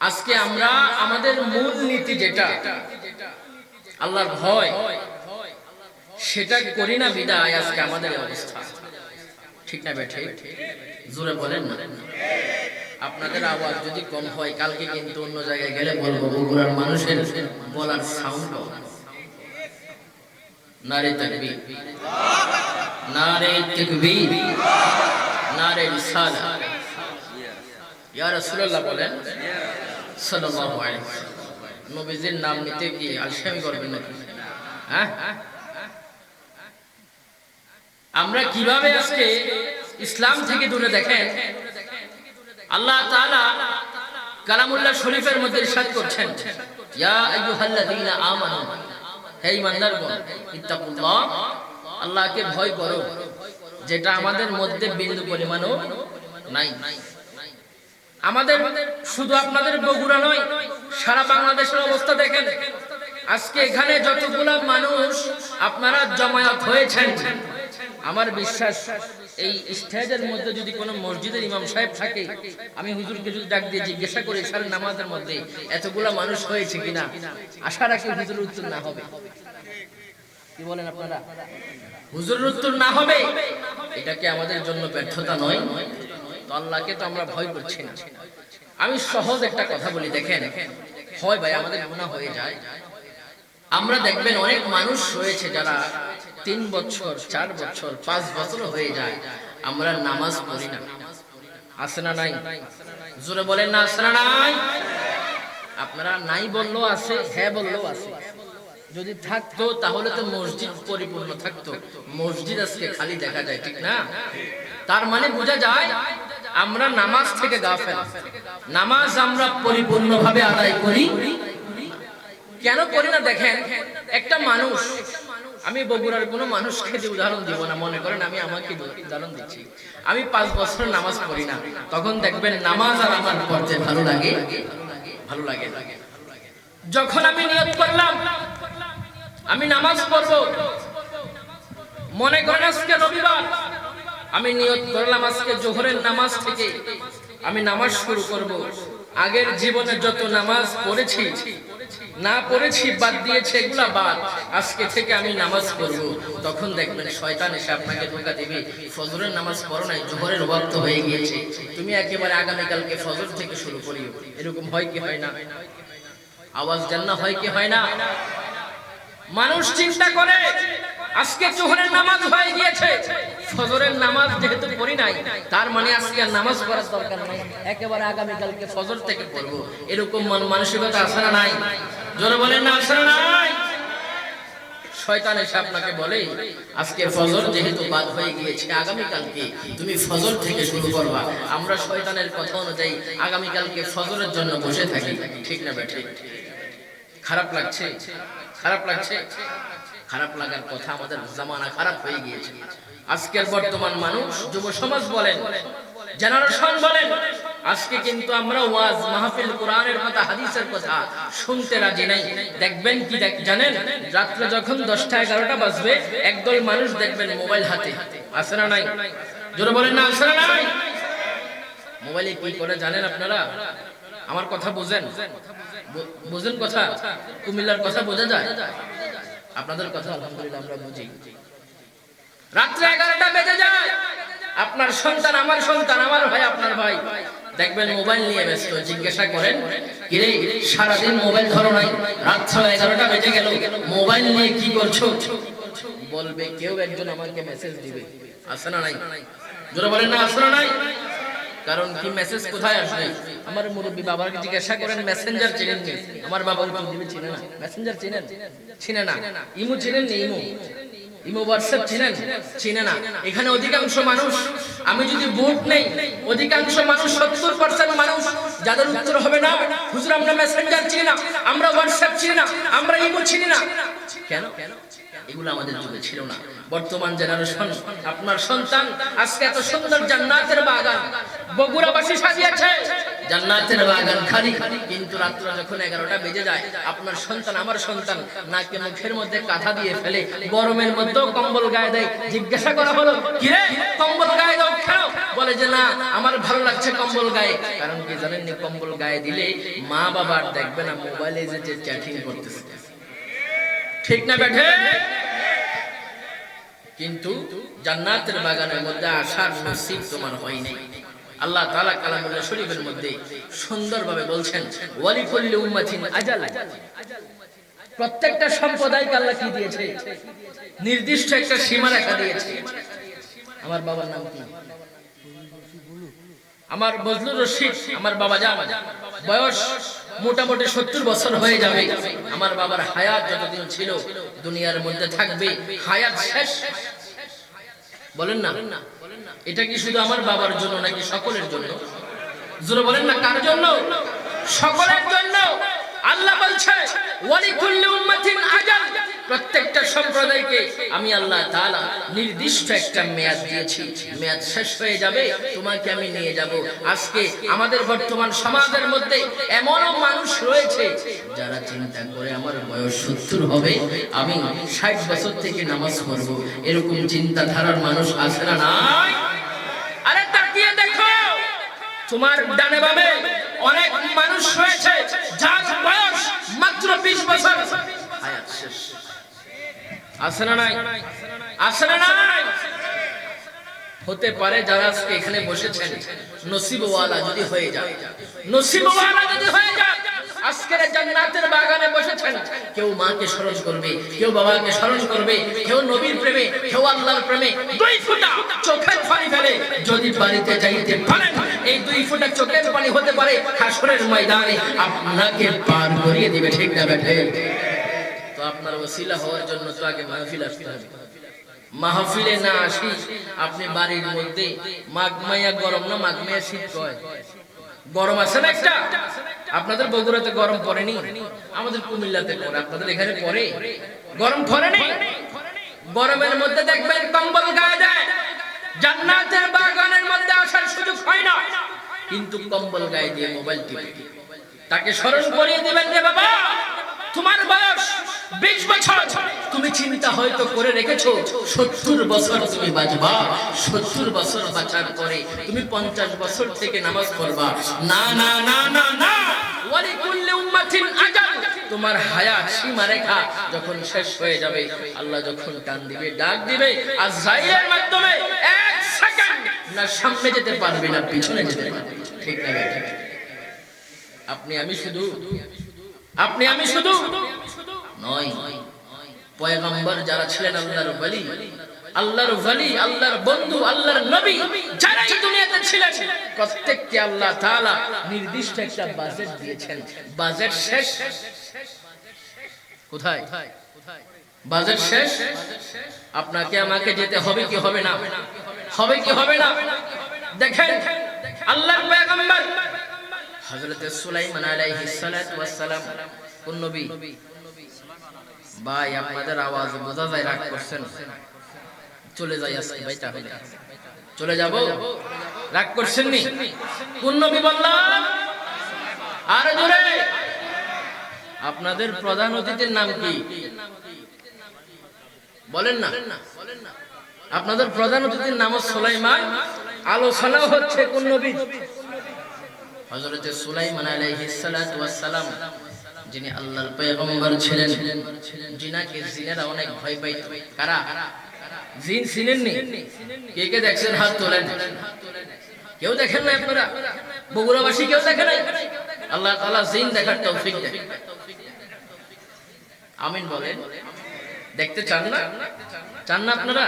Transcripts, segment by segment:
আজকে আমরা আমাদের মূল নীতি যেটা, আল্লাহর ভয়, সেটা করি না বিদায় আজকে আমাদের অবস্থা। ঠিক না বেঠে? জোরে বলেন না। আপনাদের আওয়াজ যদি কম হয়, কালকে কিন্তু অন্য জায়গায় গেলে বলব, বগুড়ার মানুষের বলার সাউন্ড নারে তাকবীর। নারে তাকবীর। নারে রিসালা। ইয়া রাসূলুল্লাহ বলেন নবীজির নাম নিতে গিয়ে আলসামি করবেন নাকি? হ্যাঁ? আমরা কীভাবে আজকে ইসলাম থেকে দূরে দেখেন? আল্লাহ কালামুল্লাহ শরীফের মধ্যে ইরশাদ করছেন। ইয়া আল্লাহকে ভয় করো। যেটা আমাদের মধ্যে বিন্দু পরিমাণও নাই। আমাদের শুধু আপনাদের বগুড়া নয়, সারা বাংলাদেশের অবস্থা দেখেন। আজকে এখানে যতগুলা মানুষ আপনারা জমায়েত হয়েছেন, আমার বিশ্বাস এই স্টেজের মধ্যে যদি কোনো মসজিদের ইমাম সাহেব থাকে, আমি হুজুরকে যদি ডাক দিয়ে জিজ্ঞাসা করি সার নামাজের মধ্যে এতগুলা মানুষ হয়েছে কিনা? আশা রাখি হুজুর উত্তর না হবে। কি বলেন আপনারা? হুজুরের উত্তর না হবে? এটা কি আমাদের জন্য ব্যর্থতা নয়? তো আল্লাহকে তো আমরা ভয় করছি না। আমি সহজ একটা কথা বলি, দেখেন, হয় ভাই, আমাদের গুণা হয়ে যায়। আমরা দেখবেন অনেক মানুষ রয়েছে যারা তিন বছর, চার বছর, পাঁচ বছর হয়ে যায়, আমরা নামাজ পড়ি না। আছে না নাই? জোরে বলেন না, আছে না নাই? আপনারা নাই বলল আছে হ্যাঁ বললেও আছে। যদি থাকতো, তাহলে তো মসজিদ পরিপূর্ণ থাকতো। মসজিদ আজকে খালি দেখা যায়, ঠিক না? তার মানে বোঝা যায় আমরা নামাজ থেকে গাফেল। নামাজ আমরা পরিপূর্ণভাবে আদায় করি। কেন করি না দেখেন, একটা মানুষ, আমি বগুড়ার কোনো মানুষকে দিয়ে উদাহরণ দিব না, মনে করেন আমি আমাকে উদাহরণ দিচ্ছি। আমি পাঁচ বছর নামাজ পড়ি না, তখন দেখবেন নামাজ আর আমার পড়তে ভালো লাগে ভালো লাগে যখন আমি নিয়ত করলাম, আমি নামাজ পড়ব। মনে করেন আজকে রবিবার আমি নিয়ত করলাম আজকে জোহরের নামাজ থেকে। আমি নামাজ শুরু করব। আগের জীবনে যত নামাজ পড়েছি, না পড়েছি বাদ দিয়েছে এগুলা বাদ। আজকে থেকে আমি নামাজ পড়ব। তখন দেখবেন শয়তান এসে আপনাকে ধোকা দিবে। ফজরের নামাজ পড়ো নাই, জোহরের ওয়াক্ত হয়ে গিয়েছে। তুমি একেবারে আগামীকালকে ফজর থেকে শুরু করিও। এরকম হয় কি হয় না? আওয়াজ জান্না হয় কি হয় না? মানুষ চিন্তা করে। আজকে জোহরের নামাজ হয়ে গিয়েছে। ফজরের নামাজ যেহেতু পড়ি নাই, তার মানে আজকে আর নামাজ পড়ার দরকার নাই। একেবারে আগামী কালকে ফজর থেকে পড়ব। এরকম মন মানসিকতা আছে না নাই? জোরে বলেন না, আছে না নাই? শয়তান এসে আপনাকে বলে, আজকে ফজর যেহেতু বাদ হয়ে গিয়েছে আগামী কালকে তুমি ফজর থেকে শুরু করবা। আমরা শয়তানের কথা অনুযায়ী আগামী কালকে ফজরের জন্য বসে থাকি। ঠিক না বেঠিক খারাপ লাগছে? খারাপ লাগছে? খারাপ লাগার কথা আমাদের জামানা খারাপ হয়ে গিয়েছে। আজকের বর্তমান মানুষ, যুব সমাজ বলেন জেনারেশন বলেন, আজকে কিন্তু আমরা ওয়াজ, মাহফিল, কোরআনের কথা, হাদিসের কথা শুনতে রাজি নাই। দেখবেন কি জানেন, রাত্রে যখন দশটা এগারোটা বাজবে, একদল মানুষ দেখবেন মোবাইল হাতে। আছে না নাই? জোরে বলেন না, আছে না নাই? মোবাইলে কি করে জানেন আপনারা? আমার কথা বুঝেন? বুঝেন কথা? কুমিল্লার কথা বোঝা যায়? আপনাদের কথা আলহামদুলিল্লাহ আমরা বুঝি। রাত্রে এগারোটা বেজে যায়। আপনার সন্তান, আমার সন্তান, আমার ভাই, আপনার ভাই। দেখবেন মোবাইল নিয়ে ব্যস্ত। জিজ্ঞাসা করেন, কিরে, সারাদিন মোবাইল ধরো নাই। রাত ছয় এগারোটা বেজে গেল। মোবাইল নিয়ে কি করছ? বলবে, কেউ একজন আমাকে মেসেজ দিবে। আসে না নাই? জোরে বলেন না আসে না নাই? কারণ কি মেসেজ কোথায় আসবে? আমার মুরব্বী বাবাকে জিজ্ঞাসা করেন মেসেঞ্জার চিনেন আমার বাবা উত্তর দিবে চিনে না। মেসেঞ্জার চিনেন? চিনে না। ইমো চিনেন নি, ইমো? ইমো হোয়াটসঅ্যাপ চিনেন? চিনে না। এখানে অধিকাংশ মানুষ, আমি যদি ভোট নেই, অধিকাংশ মানুষ সত্তর পার্সেন্ট মানুষ, যাদের উত্তর হবে না, হুজুর, আমরা মেসেঞ্জার চিনি না, আমরা হোয়াটসঅ্যাপ চিনি না, আমরা ইমো চিনি না। কেন? এগুলো আমাদের যুগে ছিল না। বর্তমান জেনারেশন আপনার সন্তান, আজকে এত সুন্দর জান্নাতের বাগান, বগুড়াবাসী সাজিয়েছে। জান্নাতের বাগান খালি, কিন্তু রাত্র যখন এগারোটা বেজে যায়, আপনার সন্তান, আমার সন্তান, নাকে মুখের মধ্যে কাঁথা দিয়ে ফেলে, গরমের মধ্যেও কম্বল গায়ে দেয়। জিজ্ঞাসা করা হলো, কিরে, কম্বল গায়ে দাও কেন বলে যে, না, আমার ভালো লাগছে কম্বল গায়ে। কারণ কি জানেন কম্বল গায়ে দিলে মা বাবার দেখবে না, মোবাইলে যে চ্যাটিং করতেছে। ঠিক না বেঠে কিন্তু জান্নাতের বাগানের মধ্যে আসার নসিব তোমার হয় নাই। আল্লাহ তাআলা কালামুল্লাহ শরীফের মধ্যে সুন্দরভাবে বলছেন ওয়ালি কুল্লি উম্মাতিন আজাল। প্রত্যেকটা সম্প্রদায়কে আল্লাহ কি দিয়েছে? নির্দিষ্ট একটা সীমা রেখা দিয়েছে। আমার বাবার নাম কি? আমার বজলুর রশিদ, আমার বাবা জান। বয়স মোটামুটি সত্তর বছর হয়ে যাবে। আমার বাবার হায়াত যতদিন ছিল, দুনিয়ার মধ্যে থাকবে। হায়াত শেষ। বলেন না। এটা কি শুধু আমার বাবার জন্য নাকি সকলের জন্য? জোরে বলেন না, কার জন্য? সকলের জন্য। আল্লাহ বলছে উম্মাতিন আজাল। প্রত্যেকটা সম্প্রদায়কে আমি আল্লাহ তাআলা নির্দিষ্ট একটা মেয়াদ দিয়েছি। মেয়াদ শেষ হয়ে যাবে, তোমাকে আমি নিয়ে যাব। আজকে আমাদের বর্তমান সমাজের মধ্যে এমনও মানুষ রয়েছে, যারা চিন্তা করে আমার বয়স সত্তর হবে, আমি ষাট বছর থেকে নামাজ পড়ব। এরকম চিন্তাধারার মানুষ আছে না নাই? আরে তাকিয়ে দেখো, তোমার ডানে বামে অনেক মানুষ রয়েছে যার বয়স মাত্র বিশ বছর। আছে না নাই? আছে না নাই? হতে পারে যারা আজকে এখানে বসেছেন, নসিবওয়ালা যদি হয়ে যায় নসিবওয়ালা যদি হয়ে যায় আজকের জান্নাতের বাগানে বসেছেন, কেউ মাকে স্মরণ করবে, কেউ বাবাকে স্মরণ করবে, কেউ নবীর প্রেমে, কেউ আল্লাহর প্রেমে, দুই ফোঁটা চোখের ফেলে যদি বাড়িতে যাইতে পারেন। এই দুই ফোঁটা চোখের পানি হতে পারে হাসরের ময়দানে। আপনাকে পার করিয়ে দিবে, ঠিক না বেঠে তো আপনার ওসিলা হওয়ার জন্য তো আগে মাহফিল আসতে হবে। মাহফিলে না আসি, আপনি বাড়ির মধ্যে মাঘমাইয়া গরম না মাঘমাইয়া শীত কয়? গরম আছে না একটা? আপনাদের বগুড়াতে গরম পড়েনি? আমাদের কুমিল্লাতে পড়ে। আপনাদের এখানে পড়ে? গরম পড়েনি গরমের মধ্যে দেখবেন কম্বল গায়ে দেয়। জান্নাতের বাগানের মধ্যে আসার সুযোগ হয় না। কিন্তু কম্বল গায়ে দিয়ে মোবাইল টিপে। তাকে স্মরণ করিয়ে দিবেন রে বাবা, তোমার বয়স বিশ বছর। তুমি চিন্তা হয়তো করে রেখেছো, সত্তর বছর তুমি বাঁচবা। সত্তর বছর বাঁচার পরে তুমি পঞ্চাশ বছর থেকে নামাজ পড়বা। না না না না না ওয়ালিকুল্লি উম্মাতিন আজাল তোমার হায়াত সীমা রেখা যখন শেষ হয়ে যাবে, আল্লাহ যখন টান দিবে ডাক দিবে, আর জাইলের মাধ্যমে এক সেকেন্ড না সামনে যেতে পারবে না, পিছনে যেতে পারবে। ঠিক না আপনি আমি শুধু, আপনি আমি শুধু নয়, পয়গম্বর যারা ছিলেন আল্লাহর ওলি আল্লাহর ওলি, আল্লাহর বন্ধু, আল্লাহর নবী যারা এই দুনিয়াতে ছিলেন, প্রত্যেককে আল্লাহ তাআলা নির্দিষ্ট একটা বাজেট দিয়েছেন। বাজেট শেষ। কোথায়? বাজেট শেষ? আপনাকে আমাকে যেতে হবে কি হবে না? হবে কি হবে না? দেখেন, আল্লাহর পয়গম্বর হযরত সুলাইমান আলাইহিস সালাতু ওয়াস সালাম কোন নবী? ভাই, আপনাদের আওয়াজ বোঝা যায় রাগ করছেন। চলে যাই আজকে, ভাই, তাহলে। চলে যাব? রাগ করছেন নি? কোন নবী বললাম? আর জোরে আপনাদের প্রধান অতিথির নাম কি? বলেন না। আপনাদের প্রধান অতিথির নাম সুলাইমান। আলোচনা হচ্ছে কোন নবী সুলাইমান সালাতু যিনি আল্লাহর পয়গম্বর ছিলেন জিনাকে জিনেরা অনেক ভয় পাইত। কারা? জিন কে কে দেখছেন হাত তোলেন? কেউ দেখেন না আপনারা? বগুড়াবাসী কেউ দেখে নাই? আল্লাহ জিন দেখার তৌফিক দেন। আমিন বলেন। দেখতে চান না? চান না আপনারা?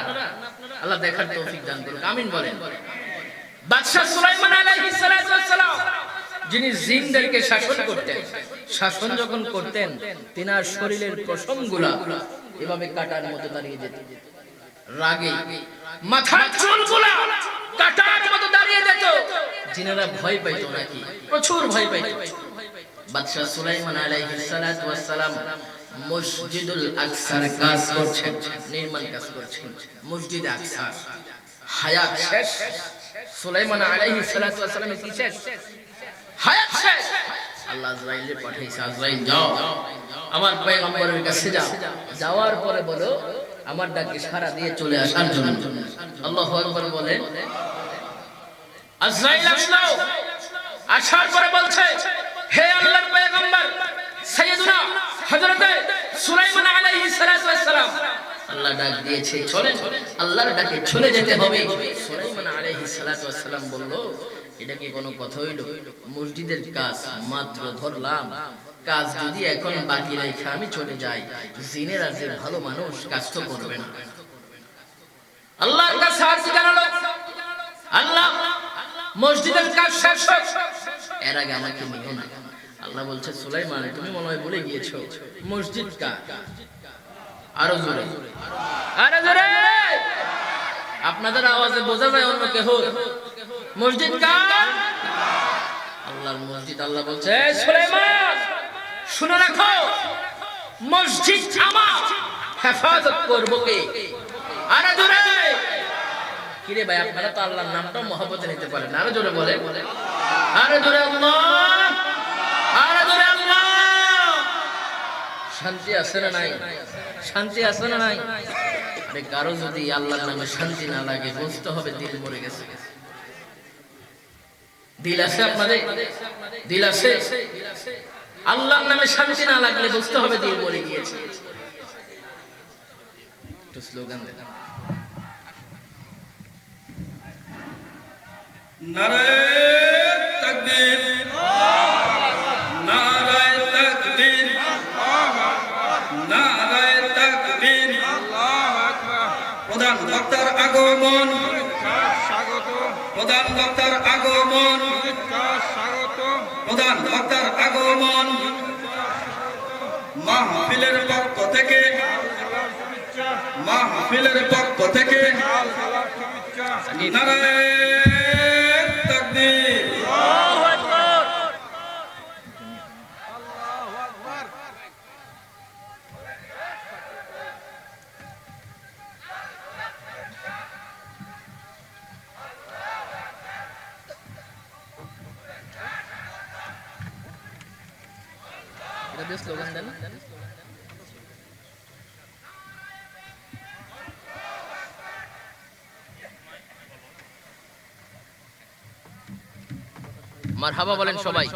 আল্লাহ দেখার তৌফিক দান করুন আমিন বলেন। বাদশাহ সুলাইমান আলাইহিস সালাম, যিনি জিনদেরকে শাসন করতেন, শাসন যখন করতেন, তিনার শরীরের পশমগুলা এভাবে কাটার মতো দাঁড়িয়ে যেত। রাগে, মাথার চুলগুলা কাটার মতো দাঁড়িয়ে যেত। জিনেরা ভয় পাইতো নাকি? প্রচুর ভয় পাইতো। বাদশাহ সুলাইমান আলাইহিস সালাম মসজিদুল আকসার কাজ করছেন, নির্মাণ কাজ মসজিদ আকসা হায়াত শেষ। সুলাইমান আলাইহিস সালাতু ওয়াস সালামের কি শেষ? হায়াত শেষ। আল্লাহ পাঠাইছে, আজরাইল যাও। আমার পয়গম্বরের কাছে যাও। যাওয়ার পরে বলো, আমার ডাকে সারা দিয়ে চলে আসার জন্য। আল্লাহু আকবার বলে, আজরাইল আসলো আসার পরে বলছে, হে আল্লাহর পয়গম্বর মসজিদের কাজ মাত্র ধরলাম। কাজ যদি এখন বাকি রেখে আমি চলে যাই, জিনের যে ভালো মানুষ কাজ তো করবে না। আল্লাহর আল্লাহ, মসজিদের কাজ শেষ। এর আগে আমাকে নিও না। আল্লাহ বলছে, সুলাইমান, তুমি মনে হয় বলে গিয়েছো। মসজিদ কার আরও জোরে। আরও জোরে! আপনাদের আওয়াজে বোঝা যায় অন্য কেহ। মসজিদ কার আল্লাহর মসজিদ, আল্লাহ বলছে সুলাইমান, শুনে রাখো, মসজিদ আমার। হেফাজত করব কে? আরও জোরে! কিরে ভাই, আপনারা তো আল্লাহর নামটা মহব্বতে নিতে পারেন। আরও জোরে বলে আরও জোরে আল্লাহ আরও জোরে আল্লাহ শান্তি আছে না নাই? শান্তি আছে না নাই? আরে কারও যদি আল্লাহর নামে শান্তি না লাগে বুঝতে হবে, দিল মরে গেছে। দিল আছে আপনাদের? দিল আছে? আল্লাহর নামে শান্তি না লাগলে বুঝতে হবে, দিল মরে গিয়েছে। একটু স্লোগান দেন নারায় আগমন। স্বাগত। প্রধান বক্তার আগমন। স্বাগত। প্রধান বক্তার আগমন। মাহফিলের পক্ষ থেকে। মাহফিলের পক্ষ থেকে। নারায় মারহাবা বলেন সবাই।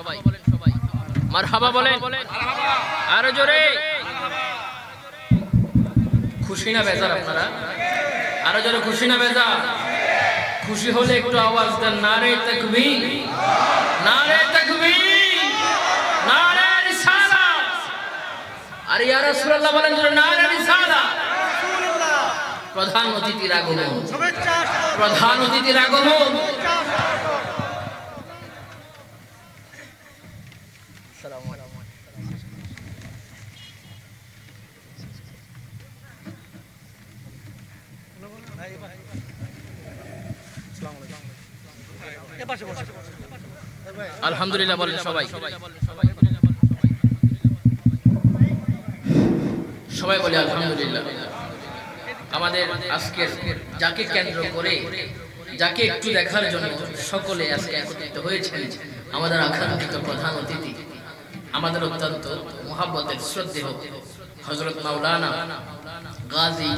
মারহাবা বলেন। আরও জোরে। খুশি না বেজার আপনারা? আরও জোরে খুশি না বেজার? খুশি হলে একটু আওয়াজ দেন। নারে তাকবীর। নারে তাকবীর। নারে রিসালাত আর ইয়া রাসূলুল্লাহ বলেন যে নারে রিসালাত প্রধান অতিথির আগমন। প্রধান অতিথির আগমন। আলহামদুলিল্লাহ বলেন সবাই। সবাই বলে আলহামদুলিল্লাহ। আমাদের আজকের যাকে কেন্দ্র করে, যাকে একটু দেখার জন্য সকলে আজকে একত্রিত হয়েছেন, আমাদের আকাঙ্ক্ষিত প্রধান অতিথি, আমাদের অত্যন্ত মহাব্বতের শ্রদ্ধেয় হজরত মাওলানা গাজী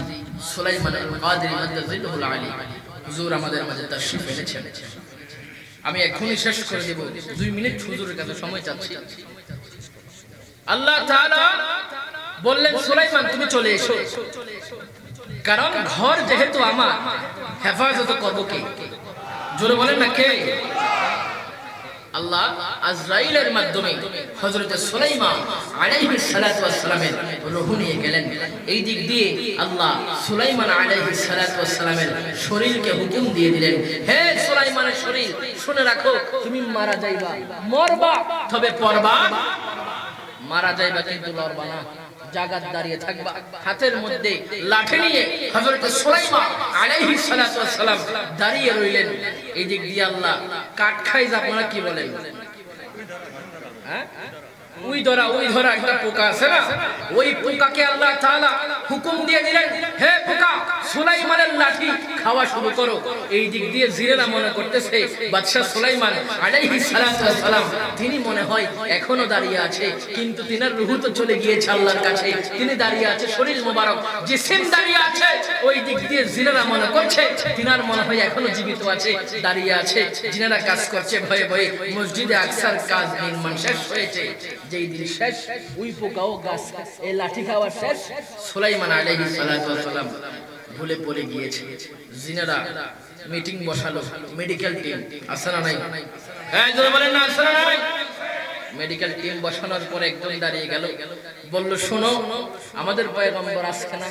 সুলাইমান আলী। হুজুর আমাদের মাঝে তাশরীফ এনেছেন। আমি এখনই শেষ করে দেব। দুই মিনিট হুজুরের কাছে সময় চাচ্ছি। আল্লাহ তাআলা বললেন সুলাইমান তুমি চলে এসো। কারণ ঘর যেহেতু আমার হেফাজত করব কে? জোরে বলেন না কে? আল্লাহ আজরাইলের মাধ্যমে হজরত সুলাইমান আলাইহিস সালাতু ওয়াস সালামের রূহ নিয়ে গেলেন। এই দিক দিয়ে আল্লাহ সুলাইমান আলাইহিস সালাতু ওয়াস সালামের শরীরকে হুকুম দিয়ে দিলেন, হে সুলাইমানের শরীর, শুনে রাখো, তুমি মারা যাইবা। মরবা? তবে পরবা? মারা যাইবা কিন্তু লড়বা না। জাগাত দাঁড়িয়ে থাকবা। হাতের মধ্যে লাঠি নিয়ে হযরত সুলাইমান আলাইহিস সালাতু সালাম দাঁড়িয়ে রইলেন। এই দিক দিয়ে আল্লাহ কাট খাইজ আপনারা কি বলেন? হ্যাঁ? উই ধরা উই ধরা একটা পোকা আছে না? ওই পোকাকে আল্লাহ তাআলা হুকুম দিয়ে দিলেন, হে পোকা, সুলাইমানের লাঠি খাওয়া শুরু করো। এই দিক দিয়ে জিরেরা মনে করতেছে বাদশা সুলাইমান আলাইহিস সালাম তিনি মনে হয় এখনও দাঁড়িয়ে আছে, কিন্তু তিনার রুহু তো চলে গিয়েছে আল্লাহর কাছে। তিনি দাঁড়িয়ে আছে, শরীর মোবারক, জিসিম দাঁড়িয়ে আছে। ওই দিক দিয়ে জিনেরা মনে করছে, তিনার মনে হয় এখনও জীবিত আছে, দাঁড়িয়ে আছে। জিনেরা কাজ করছে, ভয়ে ভয়ে মসজিদে আকসার কাজ নির্মাণ শেষ হয়েছে। যেই দিন শেষ, উই পোকাও গাছ, এই লাঠি খাওয়া শেষ। সুলাইমান আলাইহিস ভুলে পড়ে গিয়েছে। জিনেরা মিটিং বসালো, মেডিকেল টিম আছে হ্যাঁ নাই। মেডিকেল টিম বসানোর পরে একজন দাঁড়িয়ে গেল, বলল, শোনো, আমাদের পয়গম্বর আজকে না,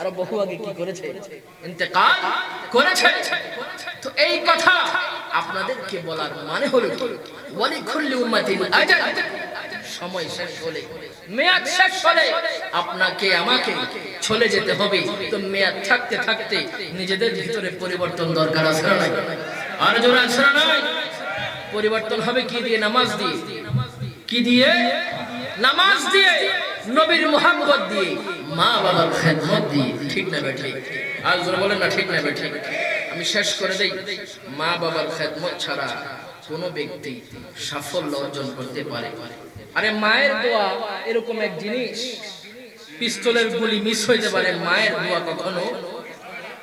আরও বহু আগে কি করেছে? ইন্তেকাল করেছে। তো এই কথা আপনাদেরকে বলার মানে হলো কি? ভিতরে পরিবর্তন হবে কি দিয়ে? নামাজ দিয়ে। কি দিয়ে? নামাজ দিয়ে, নবীর মোহাম্মদ দিয়ে, মা বাবার খেদমত দিয়ে। ঠিক না বেঠে আজ বলেন না, ঠিক না বেঠে আমি শেষ করে দেই। মা বাবার খেদমত ছাড়া কোনো ব্যক্তি সাফল্য অর্জন করতে পারে আরে মায়ের দোয়া এরকম এক জিনিস, পিস্তলের গুলি মিস হইতে পারে মায়ের দোয়া কখনো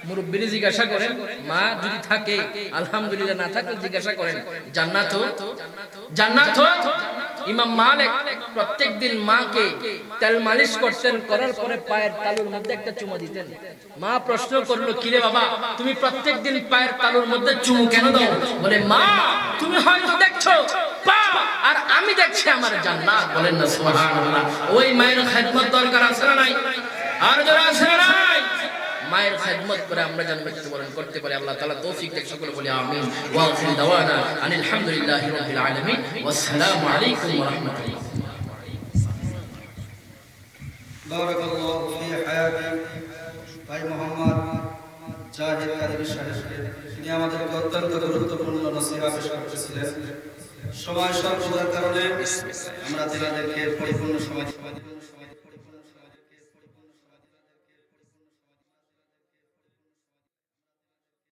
মুরব্বীরে জিজ্ঞাসা করেন, মা, যদি থাকে, আলহামদুলিল্লাহ, না থাকলে জিজ্ঞাসা করেন, জান্নাত? জান্নাত? ইমাম মালিক প্রত্যেক দিন মাকে তেল মালিশ করতেন, করার পরে পায়ের তালুর মধ্যে একটা চুমু দিতেন। মা প্রশ্ন করল, কিরে বাবা, তুমি প্রত্যেক দিন পায়ের তালুর মধ্যে চুমু কেন দাও? বলে, মা, তুমি হয়তো দেখছ, পা, আর আমি দেখছি আমার জান্নাত। বলেন না, সুবহানাল্লাহ। ওই মায়ের খেদমত দরকার আছে না নাই? আর যারা আছে না নাই? মায়ের খেদমত করে আমরা যেন মৃত্যুবরণ করতে পারি। আল্লাহ তাআলা তৌফিক দেখ সকলে বলি আলামিন। ওয়াসসালামু আলাইকুম ভাই মোহাম্মদ কাদের সাহেবকে তিনি আমাদেরকে অত্যন্ত গুরুত্বপূর্ণ নসিহা পেশ করতেছিলেন। সময় স্বল্পতার কারণে আমরা তেনাদেরকে পরিপূর্ণ সময় সময়